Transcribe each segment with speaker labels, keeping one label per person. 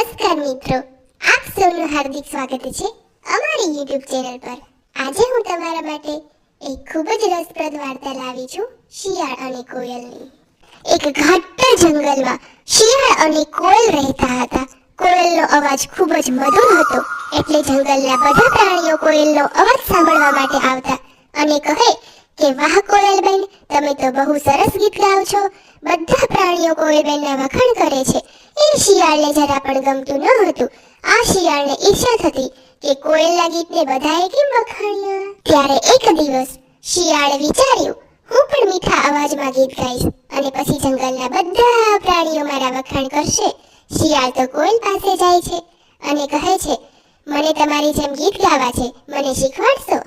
Speaker 1: નમસ્કાર મિત્રો. આપ સૌનું હાર્દિક સ્વાગત છે અમારી YouTube ચેનલ પર. આજે હું તમારા માટે એક ખૂબ જ રસપ્રદ વાર્તા લાવી છું શિયાળ અને કોયલની. એક ઘાટા જંગલમાં શિયાળ અને કોયલ રહેતા હતા. કોયલનો અવાજ ખૂબ જ મધુર હતો એટલે જંગલના બધા પ્રાણીઓ કોયલનો અવાજ સાંભળવા માટે આવતા અને કહે કે, વાહ, કોયલબેન, તમે તો બહુ સરસ ગીત ગાઓ છો. બધા પ્રાણીઓ કોયલબેનના વખાણ કરે છે. એ શિયાળને જરા પણ ગમતું ન હતું. આ શિયાળને ઈર્ષા થતી કે કોયલના ગીતને બધાએ કેમ વખાણ્યા? ત્યારે એક દિવસ શિયાળે વિચાર્યું, હું પણ મીઠા અવાજમાં ગીત ગાઈશ અને પછી જંગલના બધા પ્રાણીઓ મારા વખાણ કરશે. શિયાળ તો કોયલ પાસે જાય છે અને કહે છે, મને તમારી જેમ ગીત ગાવા છે, મને શીખવાડશો?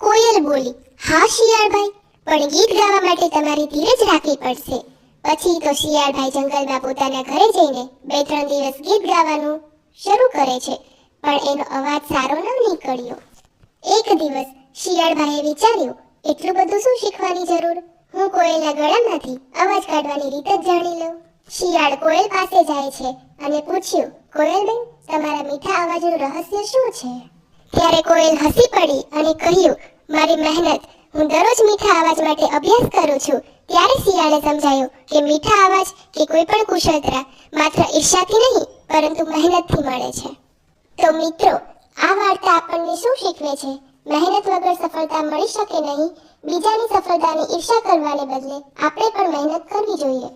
Speaker 1: કોયલ બોલી, હા શિયાળભાઈ, પણ ગીત ગાવા માટે તમારી ધીરજ રાખવી પડશે. પછી તો શિયાળભાઈ જંગલમાં પોતાના ઘરે જઈને બે ત્રણ દિવસ ગીત ગાવાનું શરૂ કરે છે. પણ એનો અવાજ સારો ન નીકળ્યો. એક દિવસ શિયાળભાઈએ વિચાર્યું, એટલું બધું શું શીખવાની જરૂર? હું કોયલના ગળામાંથી અવાજ કાઢવાની રીત જ જાણી લઉં. શિયાળ કોયલ પાસે જાય છે અને પૂછ્યું કોયલબેન તમારા મીઠા અવાજનું રહસ્ય શું છે? ત્યારે કોયલ હસી પડી અને કહ્યું, મારી મહેનત, હું દરરોજ મીઠા અવાજ માટે અભ્યાસ કરું છું. ત્યારે શિયાળે સમજાયું કે મીઠા અવાજ કે કોઈ પણ કુશળતા માત્ર ઈર્ષાથી નહીં, પરંતુ મહેનતથી મળે છે. તો મિત્રો, આ વાર્તા આપણને શું શીખવે છે? મહેનત વગર સફળતા મળી શકે નહીં. બીજાની સફળતાની ઈર્ષા કરવાને બદલે આપણે પણ મહેનત કરવી જોઈએ.